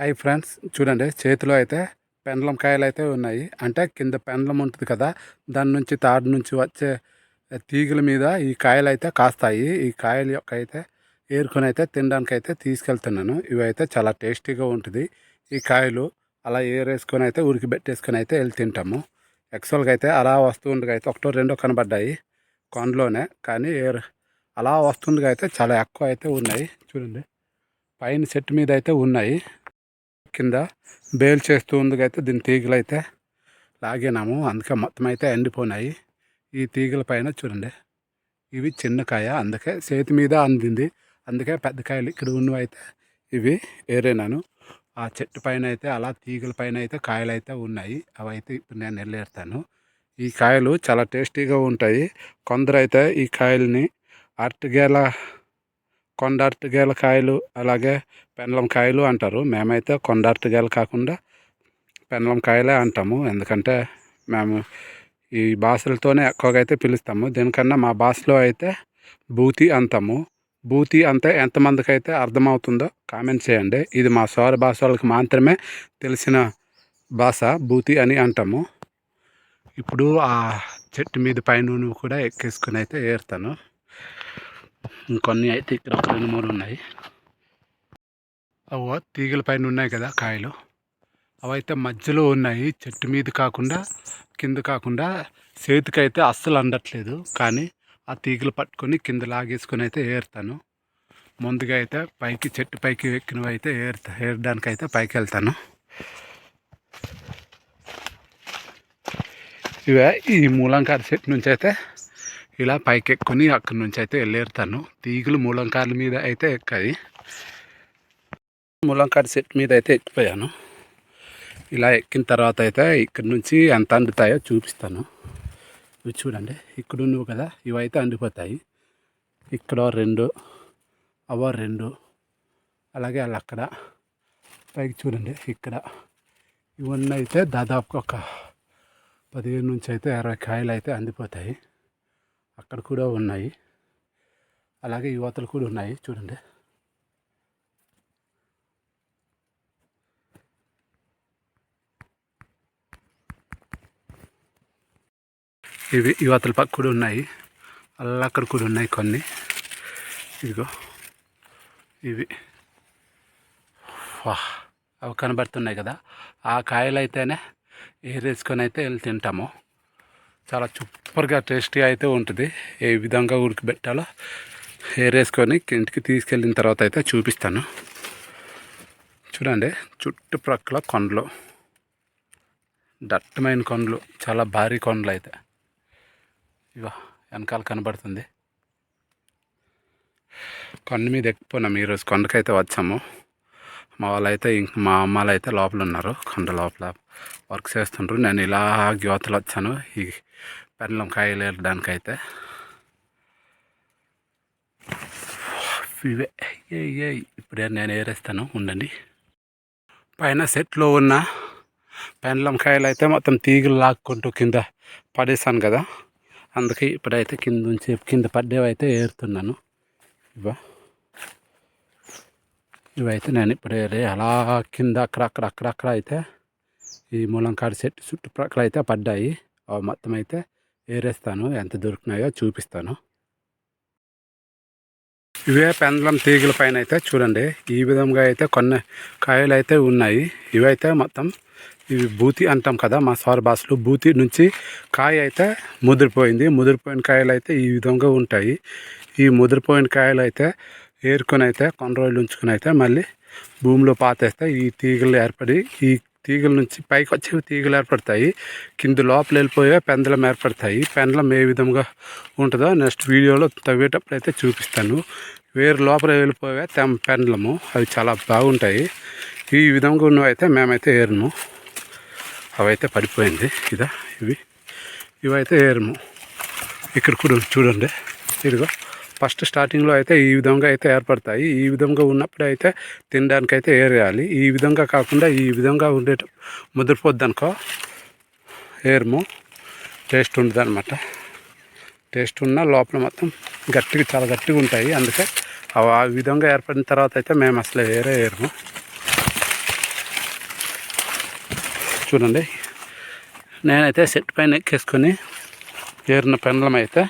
Hi friends చూడండి చేతిలో అయితే పెండ్లం కాయలు అయితే ఉన్నాయి. అంటే కింద పెండ్లం ఉంటుంది కదా దాని నుంచి తాడు నుంచి వచ్చే తీగల మీద ఈ కాయలు అయితే కాస్తాయి. ఈ కాయలు యొక్క అయితే ఏరుకొని అయితే తినడానికి అయితే తీసుకెళ్తున్నాను. ఇవి అయితే చాలా టేస్టీగా ఉంటుంది. ఈ కాయలు అలా ఏరేసుకొని అయితే ఉరికి పెట్టేసుకొని అయితే వెళ్ళి తింటాము. యాక్చువల్గా అయితే అలా వస్తుండగా అయితే ఒకటో రెండో కనబడ్డాయి కొండలోనే కానీ ఏరు అలా వస్తుండగా అయితే చాలా ఎక్కువ అయితే ఉన్నాయి. చూడండి పైన చెట్టు మీద అయితే ఉన్నాయి. కింద బేల్ చేస్తూ ఉంది అయితే దీని తీగలు అయితే లాగినాము. అందుకే మొత్తం అయితే ఎండిపోయినాయి ఈ తీగల పైన చూడండి. ఇవి చిన్న కాయ. అందుకే చేతి మీద అందింది. అందుకే పెద్ద కాయలు ఇక్కడ ఉన్నవి అయితే ఇవి ఏరేనాను. ఆ చెట్టు పైన అయితే అలా తీగల పైన అయితే కాయలు అయితే ఉన్నాయి. అవి అయితే ఇప్పుడు నేను వెళ్ళేస్తాను ఈ కాయలు చాలా టేస్టీగా ఉంటాయి. కొందరు అయితే ఈ కాయల్ని అరటిగేల కొండ కాయలు అలాగే పెండ్లం కాయలు అంటారు. మేమైతే కొండ కాకుండా పెండ్లం కాయలే అంటాము. ఎందుకంటే మేము ఈ భాషలతోనే ఎక్కువగా అయితే పిలుస్తాము. దీనికన్నా మా భాషలో అయితే బూతి అంటాము బూతి అంటే ఎంతమందికి అయితే అర్థమవుతుందో కామెంట్ చేయండి. ఇది మా సౌర భాష వాళ్ళకి మాత్రమే తెలిసిన భాష బూతి అని అంటాము. ఇప్పుడు ఆ చెట్టు మీద పైన కూడా ఎక్కేసుకుని అయితే ఏరుతాను. ఇంకొన్ని అయితే ఇక్కడ ఒక రెండు మూడు ఉన్నాయి. అవ తీగల పైన ఉన్నాయి కదా కాయలు. అవైతే మధ్యలో ఉన్నాయి. చెట్టు మీద కాకుండా కింద కాకుండా చేతికైతే అస్సలు అందట్లేదు. కానీ ఆ తీగలు పట్టుకొని కింద లాగేసుకొని అయితే ఏరుతాను. ముందుగా అయితే పైకి చెట్టు పైకి ఎక్కినవి అయితే ఏరుతా ఏరడానికి అయితే పైకి వెళ్తాను. ఇవే ఈ మూలంకార చెట్టు నుంచి అయితే ఇలా పైకి ఎక్కుని అక్కడి నుంచి అయితే వెళ్ళేరుతాను తీగలు మూలంకార్ల మీద అయితే ఎక్కాయి. ములంకాడ చెట్టు మీద అయితే ఎక్కిపోయాను. ఇలా ఎక్కిన తర్వాత అయితే ఇక్కడి నుంచి ఎంత అందుతాయో చూపిస్తాను. ఇవి చూడండి ఇక్కడ ఉన్నవి కదా ఇవైతే అండిపోతాయి. ఇక్కడ రెండు అవో రెండు అలాగే అలా అక్కడ. పైకి చూడండి ఇక్కడ. ఇవన్నీ అయితే దాదాపు ఒక పదిహేను నుంచి అయితే ఇరవై కాయలు అయితే అందిపోతాయి అక్కడ కూడా ఉన్నాయి. అలాగే యువతలు కూడా ఉన్నాయి చూడండి. ఇవి యువతల పక్క కూడా ఉన్నాయి. అలా అక్కడ కూడా ఉన్నాయి కొన్ని. ఇదిగో. ఇవి. వా అవి కనబడుతున్నాయి కదా. ఆ కాయలు అయితేనే ఏరేసుకొని అయితే వెళ్ళి తింటాము. చాలా సూపర్గా టేస్టీ అయితే ఉంటుంది. ఏ విధంగా ఉడికిపెట్టాలో ఏరేసుకొని ఇంటికి తీసుకెళ్ళిన తర్వాత అయితే చూపిస్తాను. చూడండి చుట్టుప్రక్కల కొండలు. దట్టమైన కొండలు చాలా భారీ కొండలు అయితే. ఇవా వెనకాల కనబడుతుంది. కొండ మీద ఎక్కిపోయినాం ఈరోజు కొండకైతే వచ్చాము. మా వాళ్ళైతే ఇంక మా అమ్మాలు అయితే లోపల ఉన్నారు కొండ లోపల. వర్క్ చేస్తుండ్రు. నేను ఇలా యువతలు వచ్చాను. ఈ పెండ్లం కాయలు వెళ్ళడానికైతే ఇవే. ఏ ఇప్పుడే నేను ఏరేస్తాను. ఉండండి. పైన సెట్లో ఉన్న పెండ్లం కాయలు అయితే మొత్తం తీగలు లాక్కుంటూ కింద పడేసాను కదా. అందుకే ఇప్పుడైతే కింద నుంచి కింద పడ్డేవైతే ఏరుతున్నాను. ఇవా ఇవైతే నేను ఇప్పుడు అలా కింద అక్కడ అక్కడ అక్కడక్కడ అయితే ఈ ములంకాడ చెట్టు చుట్టుప్రక్కల అయితే పడ్డాయి అవి మొత్తం అయితే ఏరేస్తాను ఎంత దొరికినాయో చూపిస్తాను ఇవే పెందలం తీగల పైన అయితే చూడండి ఈ విధంగా అయితే కొన్ని కాయలు అయితే ఉన్నాయి ఇవైతే మొత్తం ఇవి బూతి అంటాం కదా మా సౌర భాషలో బూతి నుంచి కాయ అయితే ముదిరిపోయింది ముదిరిపోయిన కాయలు అయితే ఈ విధంగా ఉంటాయి ఈ ముదిరిపోయిన కాయలు అయితే ఏరుకొని అయితే కొన్ని రోజులు ఉంచుకొని అయితే మళ్ళీ భూమిలో పాతేస్తే ఈ తీగలు ఏర్పడి ఈ తీగల నుంచి పైకి వచ్చే తీగలు ఏర్పడతాయి. కింద లోపల వెళ్ళిపోయే పెందలం ఏర్పడతాయి. పెందలం ఏ విధంగా ఉంటుందో నెక్స్ట్ వీడియోలో తవ్వేటప్పుడు అయితే చూపిస్తాను. వేరు లోపల వెళ్ళిపోయే తెం పెండలము అవి చాలా బాగుంటాయి. ఈ విధంగా ఉన్నవైతే మేమైతే ఏరము. అవైతే పడిపోయింది. ఇదా ఇవి. ఇవైతే ఏరము. ఇక్కడ కూడా చూడండి. ఇదిగో. ఫస్ట్ స్టార్టింగ్లో అయితే ఈ విధంగా అయితే ఏర్పడతాయి. ఈ విధంగా ఉన్నప్పుడు అయితే తినడానికి అయితే ఏరేయాలి. ఈ విధంగా కాకుండా ఈ విధంగా ఉండేట ముదిరిపోద్ది అనుకో ఏరము. టేస్ట్ ఉండదు అనమాట టేస్ట్ ఉన్న లోపల మొత్తం గట్టిగా చాలా గట్టిగా ఉంటాయి. అందుకే అవి ఆ విధంగా ఏర్పడిన తర్వాత అయితే మేము అసలు వేరే ఏరము. చూడండి. నేనైతే సెట్ పైన ఎక్కేసుకొని ఏరిన పెండలం అయితే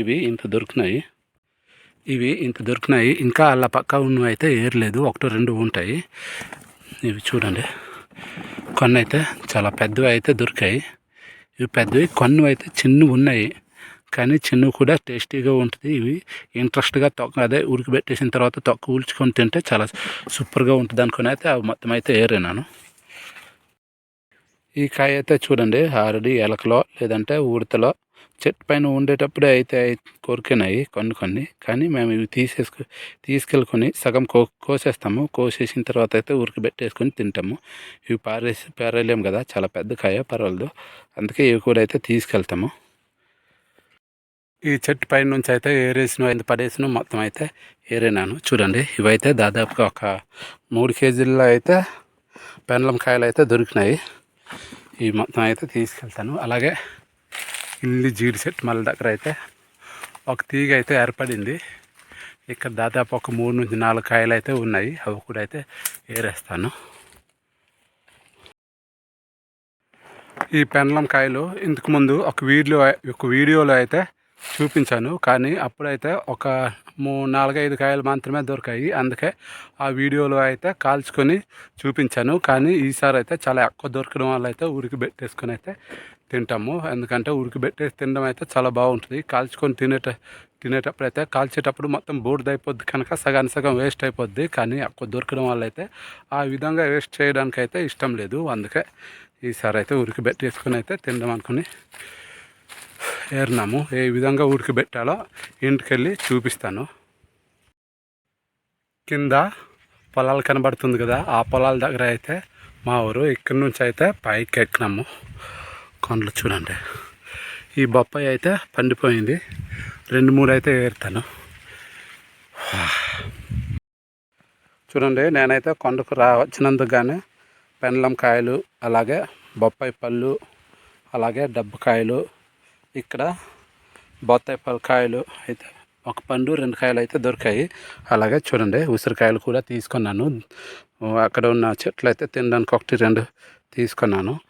ఇవి ఇంత దొరికినాయి. ఇవి ఇంత దొరికినాయి. ఇంకా అలా పక్క ఉన్నవి అయితే ఏరలేదు ఒకటి రెండు ఉంటాయి. ఇవి చూడండి. కొన్ని అయితే చాలా పెద్దవి అయితే దొరికాయి. ఇవి పెద్దవి కొన్ని అయితే చిన్నవి ఉన్నాయి. కానీ చిన్నవి కూడా టేస్టీగా ఉంటుంది. ఇవి ఇంట్రెస్ట్గా తొక్క అదే ఉడికిపెట్టేసిన తర్వాత తొక్క ఊల్చుకొని తింటే చాలా సూపర్గా ఉంటుంది అనుకుని అయితే అవి మొత్తం అయితే ఏరినాను. ఈ కాయ అయితే చూడండి. ఆల్రెడీ ఎలకలో లేదంటే ఉడతలో చెట్టు పైన ఉండేటప్పుడే అయితే కొరికినాయి కొన్ని కొన్ని. కానీ మేము ఇవి తీసేసుకు తీసుకెళ్ళుకొని సగం కో కోసేస్తాము. కోసేసిన తర్వాత అయితే ఉడకబెట్టేసుకొని తింటాము. ఇవి పారేసి పారేయలేము కదా చాలా పెద్ద కాయ పర్వాలేదు. అందుకే ఇవి కూడా అయితే తీసుకెళ్తాము. ఈ చెట్టు పైన నుంచి అయితే ఏరేసిన ఎంత పడేసిన మొత్తం అయితే ఏరేనాను. చూడండి ఇవైతే దాదాపుగా ఒక మూడు కేజీల్లో అయితే పెండలం కాయలు అయితే దొరికినాయి. ఈ మొత్తం అయితే తీసుకెళ్తాను. అలాగే ఇల్లు జీడి చెట్టు మళ్ళీ దగ్గర అయితే ఒక తీగ అయితే ఏర్పడింది. ఇక్కడ దాదాపు ఒక మూడు నుంచి నాలుగు కాయలు అయితే ఉన్నాయి. అవి కూడా అయితే ఏరేస్తాను. ఈ పెండలం కాయలు ఇంతకుముందు ఒక వీడియో ఒక వీడియోలో అయితే చూపించాను. కానీ అప్పుడైతే ఒక మూ నాలుగైదు కాయలు మాత్రమే దొరికాయి. అందుకే ఆ వీడియోలో అయితే కాల్చుకొని చూపించాను. కానీ ఈసారి అయితే చాలా ఎక్కువ దొరకడం వల్ల అయితే ఉరికి పెట్టేసుకొని అయితే తింటాము. ఎందుకంటే ఉడికిపెట్టేసి తినడం అయితే చాలా బాగుంటుంది. కాల్చుకొని తినేట తినేటప్పుడు అయితే కాల్చేటప్పుడు మొత్తం బూడిద అయిపోద్ది కనుక సగం సగం వేస్ట్ అయిపోద్ది. కానీ ఎక్కువ దొరకడం వల్ల అయితే ఆ విధంగా వేస్ట్ చేయడానికి అయితే ఇష్టం లేదు. అందుకే ఈసారి అయితే ఉడికిపెట్టేసుకొని అయితే తినడం అనుకుని ఏరినాము. ఏ విధంగా ఉడికిపెట్టాలో ఇంటికెళ్ళి చూపిస్తాను. కింద పొలాలు కనబడుతుంది కదా ఆ పొలాల దగ్గర అయితే మా ఊరు ఇక్కడి నుంచి అయితే పైకి ఎక్కినాము కొండలు చూడండి. ఈ బొప్పాయి అయితే పండిపోయింది. రెండు మూడు అయితే ఏరుతాను. చూడండి నేనైతే కొండకు రా వచ్చినందుకు పెండ్లం కాయలు అలాగే బొప్పాయి పళ్ళు అలాగే డబ్బకాయలు ఇక్కడ బొత్తాయి కాయలు అయితే ఒక పండు రెండు కాయలు అయితే దొరికాయి. అలాగే చూడండి ఉసిరికాయలు కూడా తీసుకున్నాను. అక్కడ ఉన్న చెట్లు అయితే తినడానికి ఒకటి రెండు తీసుకున్నాను.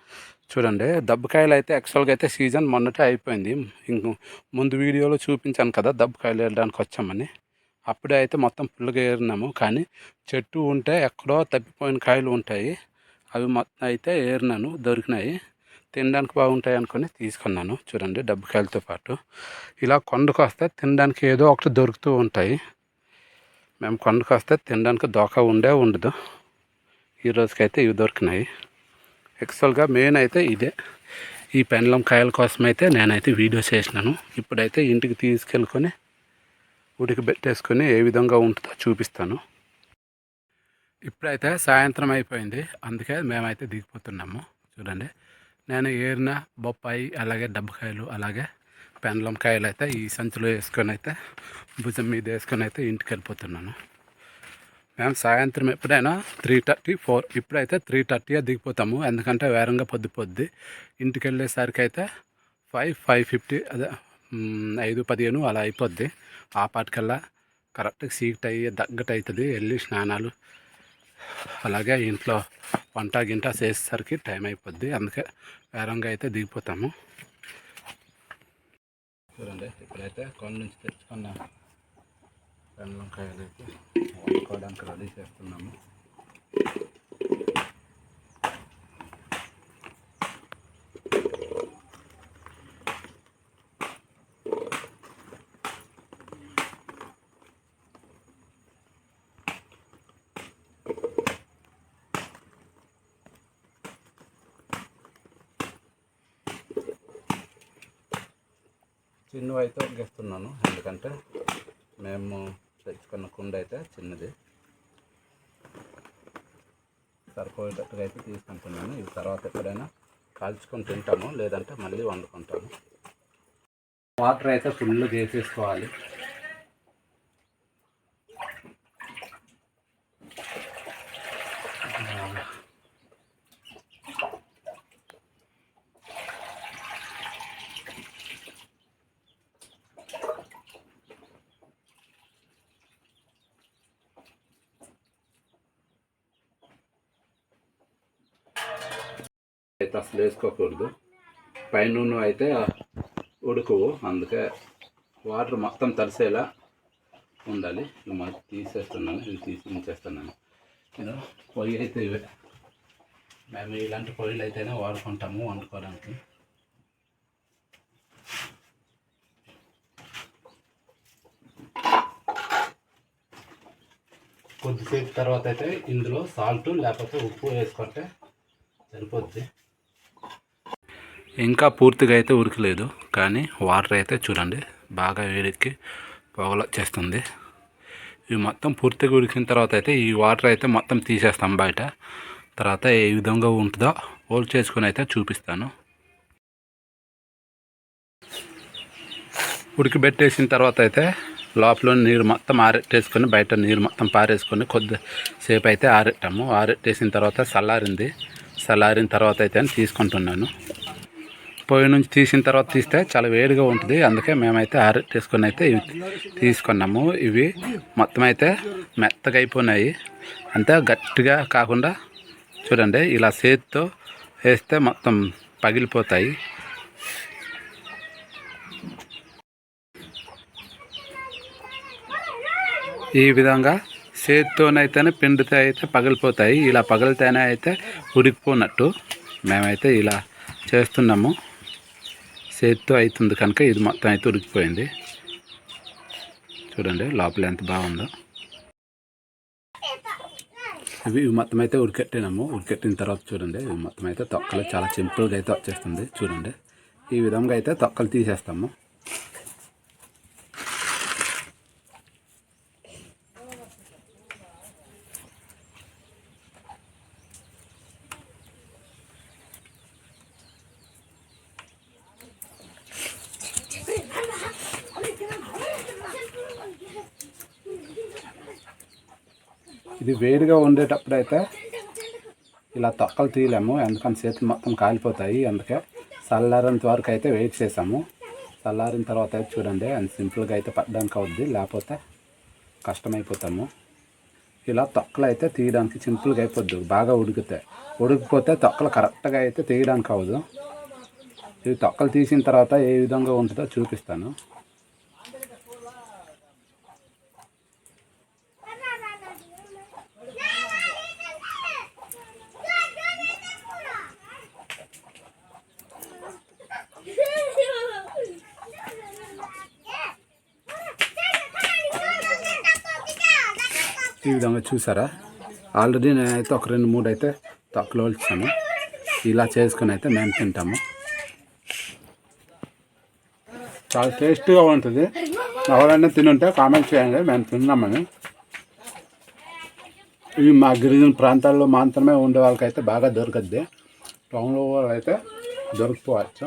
చూడండి దబ్బకాయలు అయితే యాక్చువల్గా అయితే సీజన్ మొన్నటే అయిపోయింది. ఇంక ముందు వీడియోలో చూపించాను కదా దబ్బకాయలు వెళ్ళడానికి వచ్చామని. అప్పుడే అయితే మొత్తం ఫుల్గా ఏరినాము. కానీ చెట్టు ఉంటే ఎక్కడో తప్పిపోయిన కాయలు ఉంటాయి. అవి మొత్తం అయితే ఏరినాను దొరికినాయి. తినడానికి బాగుంటాయి అనుకుని తీసుకున్నాను. చూడండి డబ్బుకాయలతో పాటు. ఇలా కొండకు వస్తే తినడానికి ఏదో ఒకటి దొరుకుతూ ఉంటాయి. మేము కొండకు వస్తే తినడానికి దోక ఉండే ఉండదు. ఈ రోజుకైతే ఇవి దొరికినాయి. యాక్చువల్గా మెయిన్ అయితే ఇదే. ఈ పెండ్లం కాయల కోసం అయితే నేనైతే వీడియో చేసినాను. ఇప్పుడైతే ఇంటికి తీసుకెళ్ళుకొని ఉడికి పెట్టేసుకొని ఏ విధంగా ఉంటుందో చూపిస్తాను. ఇప్పుడైతే సాయంత్రం అయిపోయింది. అందుకే మేమైతే దిగిపోతున్నాము. చూడండి. నేను ఏరిన బొప్పాయి అలాగే డబ్బకాయలు అలాగే పెండ్లం కాయలు అయితే ఈ సంచిలో వేసుకొని అయితే భుజం మీద వేసుకొని అయితే ఇంటికి వెళ్ళిపోతున్నాను. మేము సాయంత్రం ఎప్పుడైనా త్రీ థర్టీ ఫోర్ ఇప్పుడైతే త్రీ థర్టీ దిగిపోతాము. ఎందుకంటే వేరంగా పొద్దు పొద్దు. ఇంటికి వెళ్ళేసరికి అయితే ఫైవ్ ఫైవ్ ఫిఫ్టీ అదే ఐదు పదిహేను అలా అయిపోద్ది. ఆ పాటికల్లా కరెక్ట్గా సీట్ అయ్యి దగ్గట అవుతుంది వెళ్ళి స్నానాలు అలాగే ఇంట్లో వంట గింట చేసేసరికి టైం అయిపోద్ది. అందుకే వేరంగా అయితే దిగిపోతాము. చూడండి ఇప్పుడైతే కొండ నుంచి తెచ్చుకున్న పెండ్లంకాయలు అయితే వండుకోవడానికి రెడీ చేస్తున్నాము చిన్నవి అయితే ఒగ్గేస్తున్నాను ఎందుకంటే మేము తెచ్చుకున్న కుండ అయితే చిన్నది. సరిపోయేటట్టుగా అయితే తీసుకుంటున్నాను. ఇది తర్వాత ఎప్పుడైనా కాల్చుకొని తింటాము లేదంటే మళ్ళీ వండుకుంటాము. వాటర్ అయితే ఫుల్ చేసేసుకోవాలి. అయితే అసలు వేసుకోకూడదు. పైన అయితే ఉడుకువు. అందుకే వాటర్ మొత్తం తడిసేలా ఉండాలి. ఇవి మనం తీసేస్తున్నాను. ఇది తీసి ఉంచేస్తున్నాను. నేను పొయ్యి అయితే ఇవే. మేము ఇలాంటి పొయ్యిలు అయితేనే వాడుకుంటాము వండుకోవడానికి. కొద్దిసేపు తర్వాత అయితే ఇందులో సాల్ట్ లేకపోతే ఉప్పు వేసుకుంటే సరిపోద్ది. ఇంకా పూర్తిగా అయితే ఉడకలేదు కానీ వాటర్ అయితే చూడండి బాగా వేడెక్కి పొగలు వచ్చేస్తుంది. ఇవి మొత్తం పూర్తిగా ఉడికిన తర్వాత అయితే ఈ వాటర్ అయితే మొత్తం తీసేస్తాం బయట. తర్వాత ఏ విధంగా ఉంటుందో హోల్ చేసుకొని అయితే చూపిస్తాను. ఉడికిబెట్టేసిన తర్వాత అయితే లోపల నీరు మొత్తం ఆరెట్టేసుకొని బయట నీరు మొత్తం పారేసుకొని కొద్దిసేపు అయితే ఆరెట్టాము. ఆరెట్టేసిన తర్వాత చల్లారింది. చల్లారిన తర్వాత అయితే తీసుకుంటున్నాను. పొయ్యి నుంచి తీసిన తర్వాత తీస్తే చాలా వేడిగా ఉంటుంది. అందుకే మేమైతే ఆరెట్టేసుకొని అయితే ఇవి తీసుకున్నాము. ఇవి మొత్తం అయితే మెత్తగా అయిపోయినాయి. అంతే గట్టిగా కాకుండా చూడండి ఇలా చేతితో వేస్తే మొత్తం పగిలిపోతాయి. ఈ విధంగా చేతితోనైతేనే పిండితే అయితే పగిలిపోతాయి. ఇలా పగిలితేనే అయితే ఉడికిపోనట్టు మేమైతే ఇలా చేస్తున్నాము. చేతితో అవుతుంది కనుక ఇది మొత్తం అయితే ఉడికిపోయింది. చూడండి లోపల ఎంత బాగుందో. ఇవి ఇవి మొత్తం అయితే ఉడికెట్టినాము. ఉడికెట్టిన తర్వాత చూడండి ఇవి మొత్తం అయితే తొక్కలు చాలా సింపుల్గా అయితే వచ్చేస్తుంది. చూడండి ఈ విధంగా అయితే తొక్కలు తీసేస్తాము. ఇది వేడిగా ఉండేటప్పుడు అయితే ఇలా తొక్కలు తీయలేము ఎందుకని చేతులు మొత్తం కాలిపోతాయి. అందుకే చల్లారేంత వరకు అయితే వెయిట్ చేసాము చల్లారిన తర్వాత అయితే చూడండి అంత సింపుల్గా అయితే పట్టడానికి అవుద్ది లేకపోతే కష్టమైపోతాము. ఇలా తొక్కలు అయితే తీయడానికి సింపుల్గా అయిపోద్ది బాగా ఉడికితే. ఉడికిపోతే తొక్కలు కరెక్ట్గా అయితే తీయడానికి అవ్వదు. ఇవి తొక్కలు తీసిన తర్వాత ఏ విధంగా ఉంటుందో చూపిస్తాను. ఈ విధంగా చూసారా? ఆల్రెడీ నేనైతే ఒక రెండు మూడు అయితే తక్కువ వచ్చాను ఇలా చేసుకుని అయితే మేము తింటాము. చాలా టేస్ట్గా ఉంటుంది. ఎవరైనా తినుంటే కామెంట్ చేయండి మేము తిన్నామని. ఇవి మా గిరిజన ప్రాంతాల్లో మాత్రమే ఉండే వాళ్ళకైతే బాగా దొరకద్ది. టౌన్లో వాళ్ళు అయితే దొరికిపోవచ్చు.